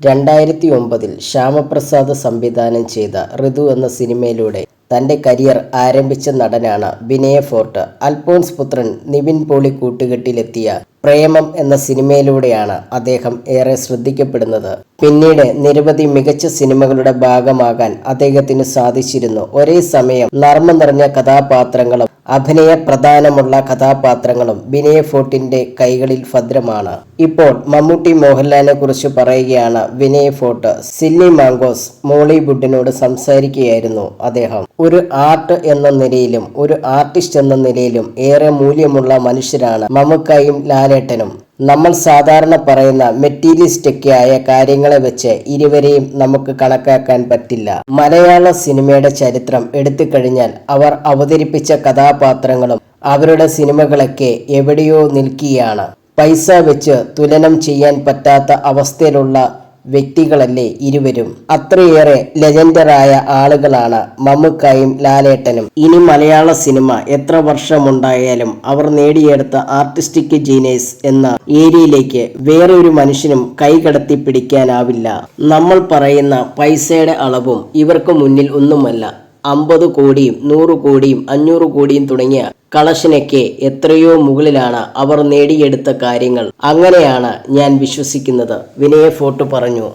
രണ്ടായിരത്തി ഒമ്പതിൽ ശ്യാമപ്രസാദ് സംവിധാനം ചെയ്ത ഋതു എന്ന സിനിമയിലൂടെ തന്റെ കരിയർ ആരംഭിച്ച നടനാണ് ബിനയ ഫോർട്ട്. അൽഫോൺസ് പുത്രൻ നിവിൻ പോളി കൂട്ടുകെട്ടിലെത്തിയ പ്രേമം എന്ന സിനിമയിലൂടെയാണ് അദ്ദേഹം ഏറെ ശ്രദ്ധിക്കപ്പെടുന്നത്. പിന്നീട് നിരവധി മികച്ച സിനിമകളുടെ ഭാഗമാകാൻ അദ്ദേഹത്തിന് സാധിച്ചിരുന്നു. ഒരേ സമയം നർമ്മ നിറഞ്ഞ കഥാപാത്രങ്ങളും അഭിനയ പ്രധാനമുള്ള കഥാപാത്രങ്ങളും വിനയ ഫോർട്ടിന്റെ കൈകളിൽ ഭദ്രമാണ്. ഇപ്പോൾ മമ്മൂട്ടി മോഹൻലാലിനെ കുറിച്ച് പറയുകയാണ് വിനയ ഫോർട്ട്. സില്ലി മാങ്കോസ് മോളിവുഡിനോട് സംസാരിക്കുകയായിരുന്നു അദ്ദേഹം. ഒരു ആർട്ട് എന്ന നിലയിലും ഒരു ആർട്ടിസ്റ്റ് എന്ന നിലയിലും ഏറെ മൂല്യമുള്ള മനുഷ്യരാണ് മമ്മൂക്കായും ലാലേട്ടനും. നമ്മൾ സാധാരണ പറയുന്ന മെറ്റീരിയലിസ്റ്റൊക്കെ ആയ കാര്യങ്ങളെ വെച്ച് ഇരുവരെയും നമുക്ക് കണക്കാക്കാൻ പറ്റില്ല. മലയാള സിനിമയുടെ ചരിത്രം എടുത്തു കഴിഞ്ഞാൽ അവർ അവതരിപ്പിച്ച കഥാപാത്രങ്ങളും അവരുടെ സിനിമകളൊക്കെ എവിടെയോ നിൽക്കുകയാണ്. പൈസ വെച്ച് തുലനം ചെയ്യാൻ പറ്റാത്ത അവസ്ഥയിലുള്ള വ്യക്തികളല്ലേ ഇരുവരും. അത്രയേറെ ലെജൻഡറായ ആളുകളാണ് മമ്മൂക്കായും ലാലേട്ടനും. ഇനി മലയാള സിനിമ എത്ര വർഷമുണ്ടായാലും അവർ നേടിയെടുത്ത ആർട്ടിസ്റ്റിക് ജീനേസ് എന്ന ഏരിയയിലേക്ക് വേറെ ഒരു മനുഷ്യനും കൈകടത്തി പിടിക്കാനാവില്ല നമ്മൾ പറയുന്ന പൈസയുടെ അളവും ഇവർക്ക് മുന്നിൽ ഒന്നുമല്ല. അമ്പത് കോടിയും നൂറ് കോടിയും അഞ്ഞൂറ് കോടിയും തുടങ്ങിയ കളക്ഷനൊക്കെ എത്രയോ മുകളിലാണ് അവർ നേടിയെടുത്ത കാര്യങ്ങൾ. അങ്ങനെയാണ് ഞാൻ വിശ്വസിക്കുന്നത്. വിനയ ഫോർട്ട് പറഞ്ഞു.